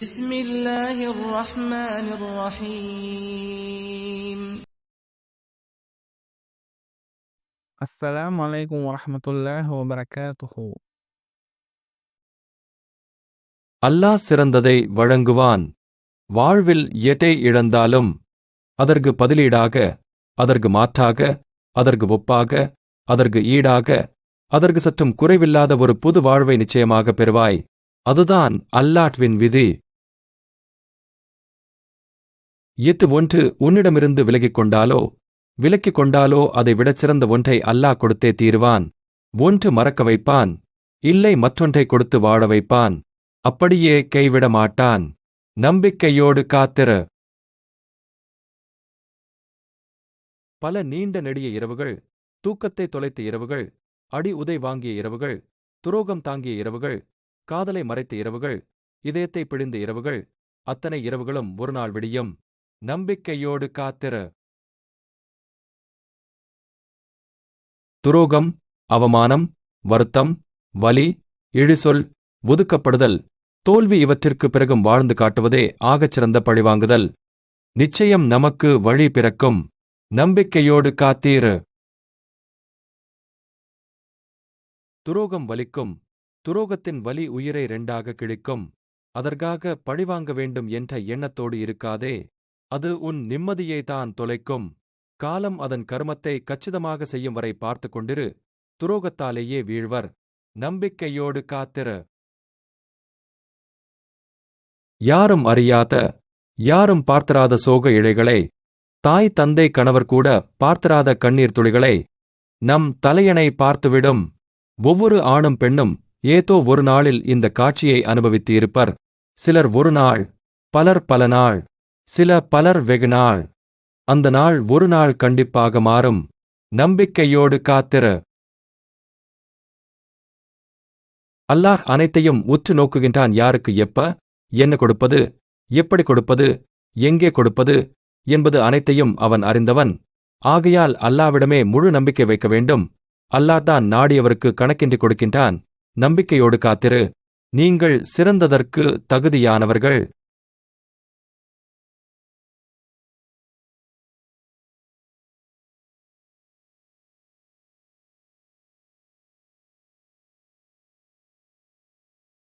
بسم الله الرحمن الرحيم அஸ்ஸலாமு அலைக்கும் வரஹ்மத்துல்லாஹி வபரகாத்துஹு அல்லாஹ் சிறந்ததை வழங்குவான் வாழ்வில் எதை இழந்தாலும் அதற்கு பதிலீடாக அதற்கு மாற்றாக அதற்கு ஒப்பாக அதற்கு ஈடாக அதற்கு சற்றும் குறைவில்லாத ஒரு புது வாழ்வை நிச்சயமாக பெறுவாய் அதுதான் அல்லாஹ்வின் விதி எது ஒன்று உன்னிடமிருந்து விலகிக் கொண்டாலோ விலக்கிக் கொண்டாலோ அதை விடச் சிறந்த ஒன்றை அல்லாஹ் கொடுத்தே தீருவான். ஒன்று மறக்க வைப்பான் இல்லை மற்றொன்றை கொடுத்து வாழ வைப்பான். அப்படியே கைவிட மாட்டான். நம்பிக்கையோடு காத்திரு. பல நீண்ட நெடிய இரவுகள் தூக்கத்தை தொலைத்த இரவுகள் அடி உதை வாங்கிய இரவுகள் துரோகம் தாங்கிய இரவுகள் காதலை மறைத்த இரவுகள் இதயத்தை பிழிந்த இரவுகள் அத்தனை இரவுகளும் ஒரு நாள் விடியும். நம்பிக்கையோடு காத்திரு. துரோகம் அவமானம் வருத்தம் வலி இழிசொல் ஒதுக்கப்படுதல் தோல்வி இவற்றிற்கு பிறகும் வாழ்ந்து காட்டுவதே ஆகச் சிறந்த பழிவாங்குதல் நிச்சயம் நமக்கு வழி பிறக்கும். நம்பிக்கையோடு காத்தீரு. துரோகம் வலிக்கும். துரோகத்தின் வலி உயிரை ரெண்டாக கிழிக்கும். அதற்காக பழிவாங்க வேண்டும் என்ற எண்ணத்தோடு இருக்காதே. அது உன் நிம்மதியை தான் தொலைக்கும். காலம் அதன் கர்மத்தை கச்சிதமாக செய்யும் வரை பார்த்து கொண்டிரு. துரோகத்தாலேயே வீழ்வர். நம்பிக்கையோடு காத்திரு. யாரும் அறியாத யாரும் பார்த்திராத சோக இழைகளை தாய் தந்தை கணவர் கூட பார்த்திராத கண்ணீர் துளிகளை நம் தலையணை பார்த்துவிடும். ஒவ்வொரு ஆணும் பெண்ணும் ஏதோ ஒரு நாளில் இந்த காட்சியை அனுபவித்து இருப்பர். சிலர் ஒரு நாள் பலர் பல நாள். சில பலர் வெகுநாள் அந்த நாள் ஒரு நாள் கண்டிப்பாக மாறும். நம்பிக்கையோடு காத்திரு. அல்லாஹ் அனைத்தையும் உற்று நோக்குகின்றான். யாருக்கு எப்ப? என்ன கொடுப்பது? எப்படி கொடுப்பது? எங்கே கொடுப்பது? என்பது அனைத்தையும் அவன் அறிந்தவன். ஆகையால் அல்லாவிடமே முழு நம்பிக்கை வைக்க வேண்டும். அல்லாஹ் தான் நாடியவருக்கு கணக்கின்றி கொடுக்கின்றான். நம்பிக்கையோடு காத்திரு. நீங்கள் சிறந்ததற்கு தகுதியானவர்கள்.